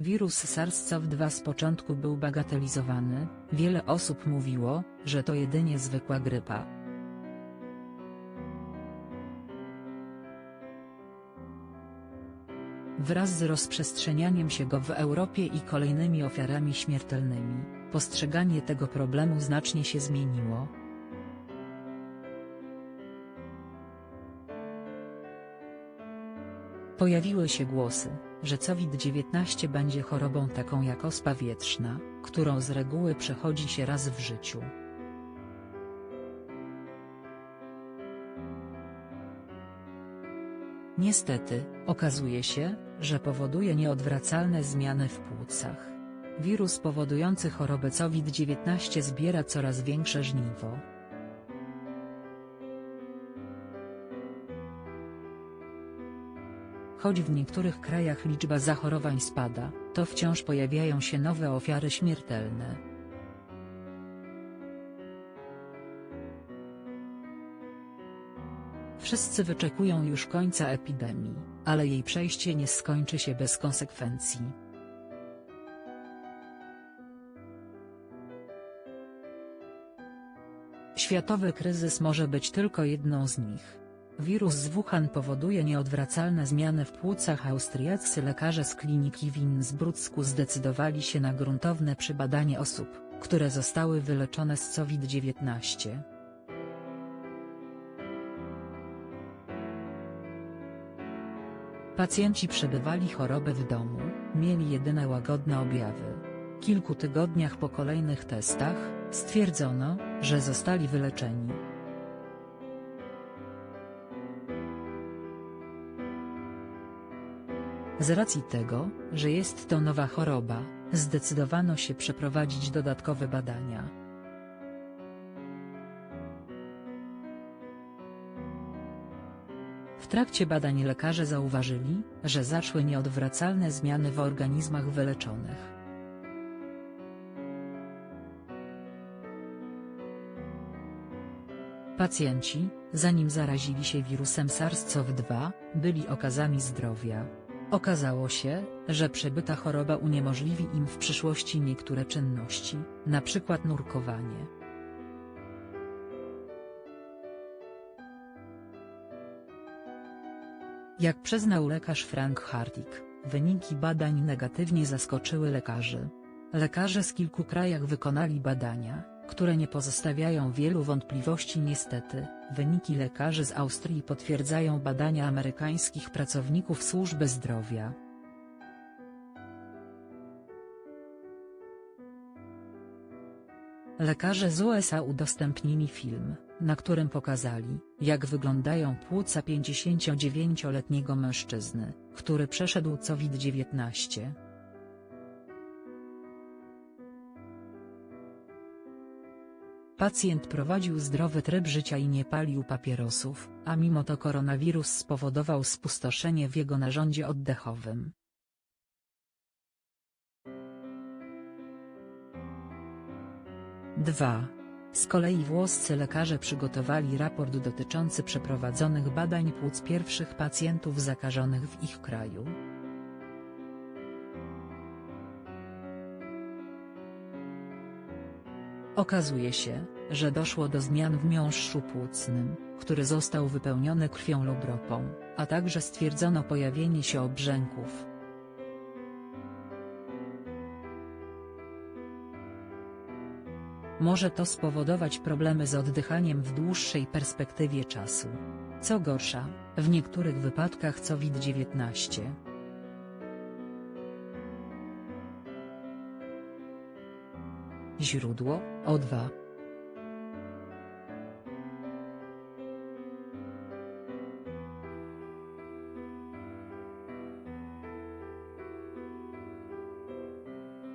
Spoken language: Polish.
Wirus SARS-CoV-2 z początku był bagatelizowany, wiele osób mówiło, że to jedynie zwykła grypa. Wraz z rozprzestrzenianiem się go w Europie i kolejnymi ofiarami śmiertelnymi, postrzeganie tego problemu znacznie się zmieniło. Pojawiły się głosy, że COVID-19 będzie chorobą taką jak ospa wietrzna, którą z reguły przechodzi się raz w życiu. Niestety, okazuje się, że powoduje nieodwracalne zmiany w płucach. Wirus powodujący chorobę COVID-19 zbiera coraz większe żniwo. Choć w niektórych krajach liczba zachorowań spada, to wciąż pojawiają się nowe ofiary śmiertelne. Wszyscy wyczekują już końca epidemii, ale jej przejście nie skończy się bez konsekwencji. Światowy kryzys może być tylko jedną z nich. Wirus z Wuhan powoduje nieodwracalne zmiany w płucach. Austriaccy lekarze z kliniki w Innsbrucku zdecydowali się na gruntowne przybadanie osób, które zostały wyleczone z COVID-19. Pacjenci przebywali chorobę w domu, mieli jedyne łagodne objawy. Kilku tygodniach po kolejnych testach, stwierdzono, że zostali wyleczeni. Z racji tego, że jest to nowa choroba, zdecydowano się przeprowadzić dodatkowe badania. W trakcie badań lekarze zauważyli, że zaszły nieodwracalne zmiany w organizmach wyleczonych. Pacjenci, zanim zarazili się wirusem SARS-CoV-2, byli okazami zdrowia. Okazało się, że przebyta choroba uniemożliwi im w przyszłości niektóre czynności, np. nurkowanie. Jak przyznał lekarz Frank Hartig, wyniki badań negatywnie zaskoczyły lekarzy. Lekarze z kilku krajach wykonali badania, które nie pozostawiają wielu wątpliwości niestety, wyniki lekarzy z Austrii potwierdzają badania amerykańskich pracowników służby zdrowia. Lekarze z USA udostępnili film, na którym pokazali, jak wyglądają płuca 59-letniego mężczyzny, który przeszedł COVID-19. Pacjent prowadził zdrowy tryb życia i nie palił papierosów, a mimo to koronawirus spowodował spustoszenie w jego narządzie oddechowym. Dwa. Z kolei włoscy lekarze przygotowali raport dotyczący przeprowadzonych badań płuc pierwszych pacjentów zakażonych w ich kraju. Okazuje się, że doszło do zmian w miąższu płucnym, który został wypełniony krwią lub ropą, a także stwierdzono pojawienie się obrzęków. Może to spowodować problemy z oddychaniem w dłuższej perspektywie czasu. Co gorsza, w niektórych wypadkach COVID-19. Źródło: O2